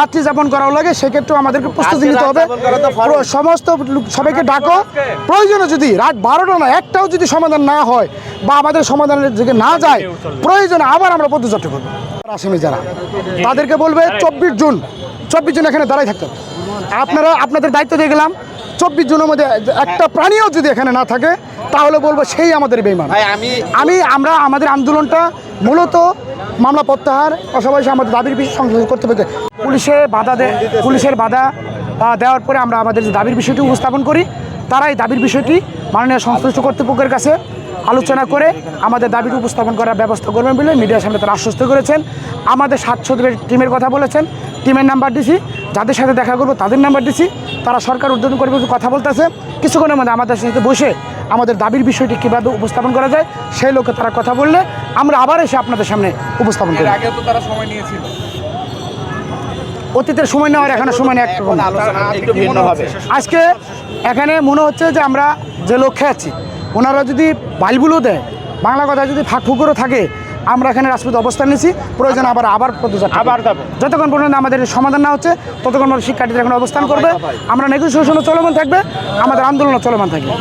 রাত্রি যাপন করাও লাগে সেক্ষেত্রেও আমাদেরকে প্রস্তুতি নিতে হবে। সমস্ত সবাইকে ডাকো। প্রয়োজনে যদি রাত বারোটা না একটাও যদি সমাধান না হয় বা আমাদের সমাধানের দিকে না যায় প্রয়োজনে আবার আমরা পদযাত্রা করব। আসামি যারা তাদেরকে বলবে চব্বিশ জুন চব্বিশ জুন এখানে দাঁড়াই থাকতে হবে। আপনারা আপনাদের দায়িত্ব দিয়ে গেলাম চব্বিশ জনের মধ্যে একটা প্রাণীও যদি এখানে না থাকে তাহলে বলব সেই আমাদের বেইমান। আমি আমি আমরা আমাদের আন্দোলনটা মূলত মামলা প্রত্যাহার, পাশাপাশি আমাদের দাবির বিষয় সংশোধন করতে হবে। পুলিশে বাধা দেয় পুলিশের বাধা দেওয়ার পরে আমরা আমাদের যে দাবির বিষয়টি উপস্থাপন করি তারা এই দাবির বিষয়টি মাননীয় সংশ্লিষ্ট কর্তৃপক্ষের কাছে আলোচনা করে আমাদের দাবিটি উপস্থাপন করার ব্যবস্থা করবেন বলে মিডিয়ার সামনে তারা আশ্বস্ত করেছেন। আমাদের সাত সদরের টিমের কথা বলেছেন। টিমের নাম্বার দিছি। যাদের সাথে দেখা করব তাদের নাম্বার দিছি। তারা সরকার উদ্বোধন করবে কথা বলতেছে। কিছুক্ষণের মধ্যে আমাদের সাথে বসে আমাদের দাবির বিষয়টি কীভাবে উপস্থাপন করা যায় সেই লোকে তারা কথা বললে আমরা আবার এসে আপনাদের সামনে উপস্থাপন করি। আগেও তো তারা সময় নিয়েছিল। অতীতের সময় নেওয়ার এখানে সময় নেই। একটু একটু ভিন্ন হবে। আজকে এখানে মনে হচ্ছে যে আমরা যে লক্ষ্যে আছি ওনারা যদি বাইলগুলো দেয় বাংলা কথা যদি ফাঁক ফুকুরও থাকে আমরা এখানে রাজপথে অবস্থান নিয়েছি। প্রয়োজন আবার আবার প্রতিষ্ঠা আবার যাব। যতক্ষণ পর্যন্ত আমাদের সমাধান না হচ্ছে ততক্ষণ পর্যন্ত শিক্ষার্থীরা এখন অবস্থান করবে। আমরা নেগোসিয়েশনও চলমান থাকবে আমাদের আন্দোলনও চলমান থাকবে.